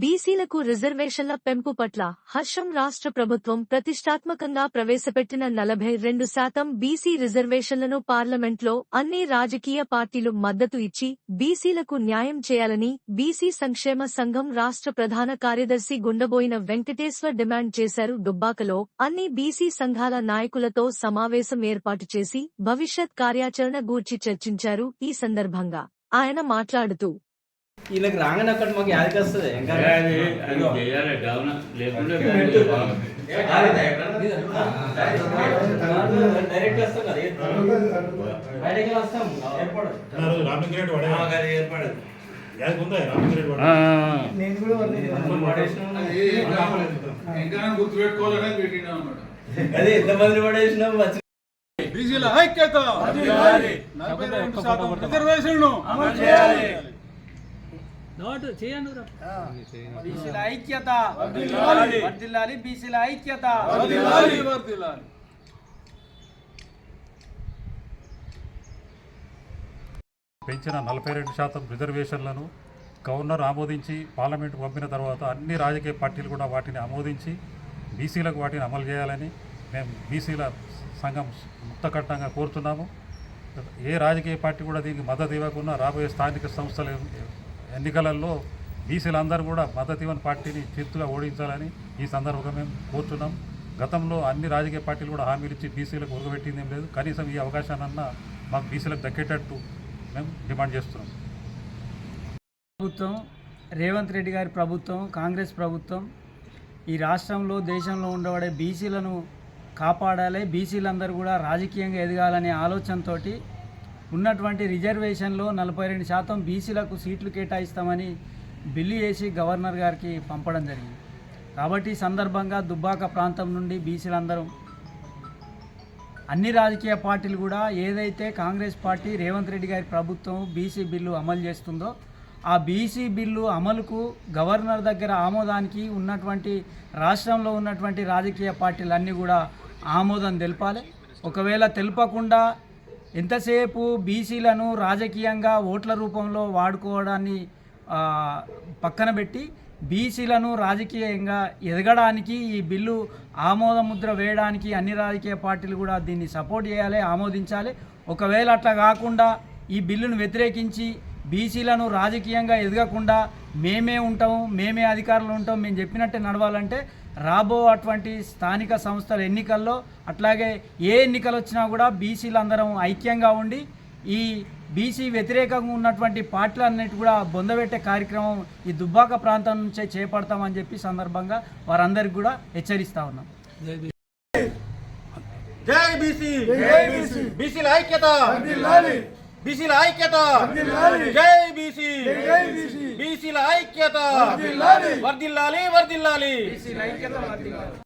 బీసీలకు రిజర్వేషన్ల పెంపు పట్ల హర్షం రాష్ట్ర ప్రభుత్వం ప్రతిష్టాత్మకంగా ప్రవేశపెట్టిన నలభై రెండు శాతం బీసీ రిజర్వేషన్లను పార్లమెంట్లో అన్ని రాజకీయ పార్టీలు మద్దతు ఇచ్చి బీసీలకు న్యాయం చేయాలని బీసీ సంక్షేమ సంఘం రాష్ట్ర ప్రధాన కార్యదర్శి గుండబోయిన వెంకటేశ్వర్ డిమాండ్ చేశారు. దుబ్బాకలో అన్ని బీసీ సంఘాల నాయకులతో సమావేశం ఏర్పాటు చేసి భవిష్యత్ కార్యాచరణ గూర్చి చర్చించారు. ఈ సందర్భంగా ఆయన మాట్లాడుతూ వీళ్ళకి రాగానే అక్కడ మాకు యాదకి వస్తుంది ఇంకా చేయాలి డైరెక్ట్ వస్తాం కదా బయటకి వస్తాం ఏర్పడదు అది ఎంతమంది పడేసినాం బీసీల ఐక్యత నలభై రెండు శాతం రిజర్వేషన్లు బీసీల ఐక్యత వర్ధిల్లాలి. వర్ధిల్లాలి బీసీల ఐక్యత. వర్ధిల్లాలి, వర్ధిల్లాలి. పెంచిన నలభై రెండు శాతం రిజర్వేషన్లను గవర్నర్ ఆమోదించి పార్లమెంట్ పంపిన తర్వాత అన్ని రాజకీయ పార్టీలు కూడా వాటిని ఆమోదించి బీసీలకు వాటిని అమలు చేయాలని మేము బీసీల సంఘం ముక్తకట్టంగా కోరుతున్నాము. ఏ రాజకీయ పార్టీ కూడా దీనికి మద్దతు ఇవ్వకుండా రాబోయే స్థానిక సంస్థల ఎన్నికలలో బీసీలందరూ కూడా మద్దతు ఇవ్వని పార్టీని చిత్తుగా ఓడించాలని ఈ సందర్భంగా మేము కోరుతున్నాం గతంలో అన్ని రాజకీయ పార్టీలు కూడా హామీలు ఇచ్చి బీసీలకు ఉరగబెట్టింది ఏం లేదు. కనీసం ఈ అవకాశాన్నన్నా మాకు బీసీలకు దక్కేటట్టు మేము డిమాండ్ చేస్తున్నాం. ప్రభుత్వం రేవంత్ రెడ్డి గారి ప్రభుత్వం కాంగ్రెస్ ప్రభుత్వం ఈ రాష్ట్రంలో దేశంలో ఉండబడే బీసీలను కాపాడాలి. బీసీలందరూ కూడా రాజకీయంగా ఎదగాలనే ఆలోచనతోటి ఉన్నటువంటి రిజర్వేషన్లో నలభై రెండు శాతం బీసీలకు సీట్లు కేటాయిస్తామని బిల్లు చేసి గవర్నర్ గారికి పంపడం జరిగింది. కాబట్టి ఈ సందర్భంగా దుబ్బాక ప్రాంతం నుండి బీసీలందరూ అన్ని రాజకీయ పార్టీలు కూడా ఏదైతే కాంగ్రెస్ పార్టీ రేవంత్ రెడ్డి గారి ప్రభుత్వం బీసీ బిల్లు అమలు చేస్తుందో ఆ బీసీ బిల్లు అమలుకు గవర్నర్ దగ్గర ఆమోదానికి ఉన్నటువంటి రాష్ట్రంలో ఉన్నటువంటి రాజకీయ పార్టీలన్నీ కూడా ఆమోదం తెలపాలి. ఒకవేళ తెలపకుండా ఎంతసేపు బీసీలను రాజకీయంగా ఓట్ల రూపంలో వాడుకోవడాన్ని పక్కన పెట్టి బీసీలను రాజకీయంగా ఎదగడానికి ఈ బిల్లు ఆమోదముద్ర వేయడానికి అన్ని రాజకీయ పార్టీలు కూడా దీన్ని సపోర్ట్ చేయాలి ఆమోదించాలి. ఒకవేళ అట్లా కాకుండా ఈ బిల్లును వ్యతిరేకించి బీసీలను రాజకీయంగా ఎదగకుండా మేమే ఉంటాము మేమే అధికారులు ఉంటాం మేము చెప్పినట్టే నడవాలంటే రాబో అటువంటి స్థానిక సంస్థల ఎన్నికల్లో అట్లాగే ఏ ఎన్నికలు వచ్చినా కూడా బీసీలు అందరం ఐక్యంగా ఉండి ఈ బీసీ వ్యతిరేకంగా ఉన్నటువంటి పార్టీలన్నిటి కూడా బొందబెట్టే కార్యక్రమం ఈ దుబ్బాక ప్రాంతం నుంచే చేపడతామని చెప్పి సందర్భంగా వారందరికీ కూడా హెచ్చరిస్తా ఉన్నాం. జై బీసీ! బీసీల ఐక్యత! బీసీల ఐక్యత! జై బీసీ! బీసీల ఐక్యత. వర్దిల్లాలి వర్దిల్లాలి